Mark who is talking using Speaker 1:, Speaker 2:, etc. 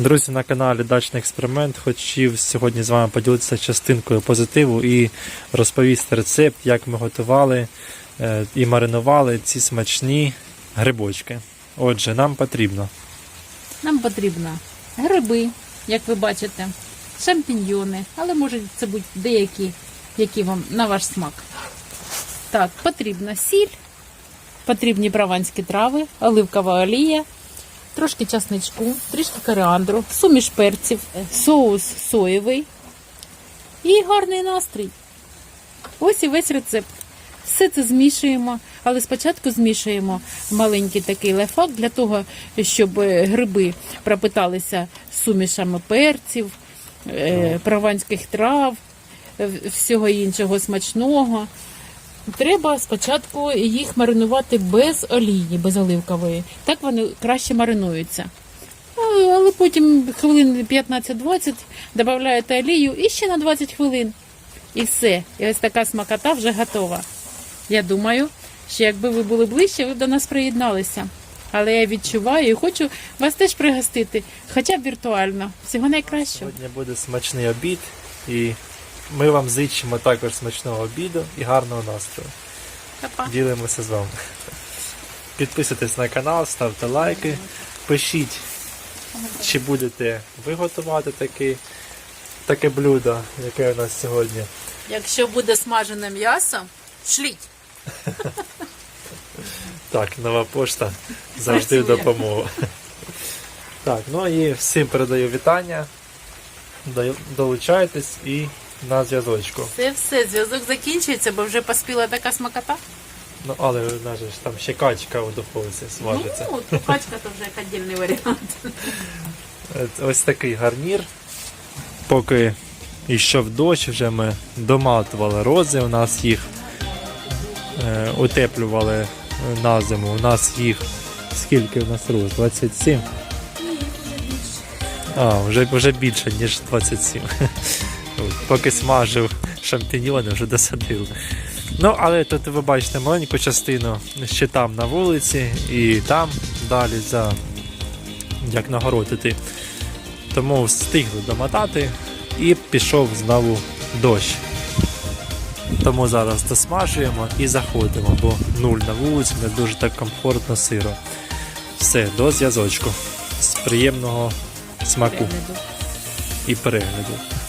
Speaker 1: Друзі, на каналі Дачний експеримент хотів сьогодні з вами поділитися частинкою позитиву і розповісти рецепт, як ми готували е, і маринували ці смачні грибочки. Отже, нам потрібно
Speaker 2: Нам потрібно гриби, як ви бачите, шампіньйони, але може це бути деякі, які вам на ваш смак. Так, потрібна сіль, потрібні прованські трави, оливкова олія, трошки часничку, трішки коріандру, суміш перців, соус соєвий і гарний настрій. Ось і весь рецепт. Все це змішуємо, але спочатку змішуємо маленький такий лайфхак для того, щоб е, гриби пропиталися сумішами перців, е, прованських трав, всього іншого смачного. Треба спочатку їх маринувати без олії, без оливкової. Так вони краще маринуються. Але потім хвилин 15-20 додаєте олію і ще на 20 хвилин. І все. І ось така смакота вже готова. Я думаю, що якби ви були ближче, ви б до нас приєдналися. Але я відчуваю і хочу вас теж пригостити, хоча б віртуально. Всього найкращого.
Speaker 1: Сьогодні буде смачний обід, і ми вам зичимо також смачного обіду і гарного настрою.
Speaker 2: Па-па.
Speaker 1: Ділимося з вами. Підписуйтесь на канал, ставте лайки, пишіть, чи будете ви готувати таке, таке блюдо, яке у нас сьогодні.
Speaker 2: Якщо буде смажене м'ясо, шліть.
Speaker 1: Так, нова пошта завжди в допомогу. Так, ну і всім передаю вітання. Долучайтесь і на зв'язочку.
Speaker 2: Це все, зв'язок закінчується, бо вже поспіла така смакота.
Speaker 1: Ну, але у нас ж там ще качка у духовці смажиться.
Speaker 2: Ну, трухачка то вже як віддільний варіант.
Speaker 1: Е, Ось такий гарнір. Поки йшов дощ, вже ми доматували рози, у нас їх е, утеплювали на зиму. У нас їх скільки у нас роз? 27? А, вже, вже більше, ніж 27. Поки смажив шампіньйони, вже досадив. Ну, але тут ви бачите маленьку частину ще там на вулиці і там далі за як на город іти. Тому встигли домотати і пішов знову дощ. Тому зараз досмажуємо і заходимо, бо нуль на вулиці, не дуже так комфортно сиро. Все, до зв'язочку. З приємного смаку
Speaker 2: Перегляду.
Speaker 1: і перегляду.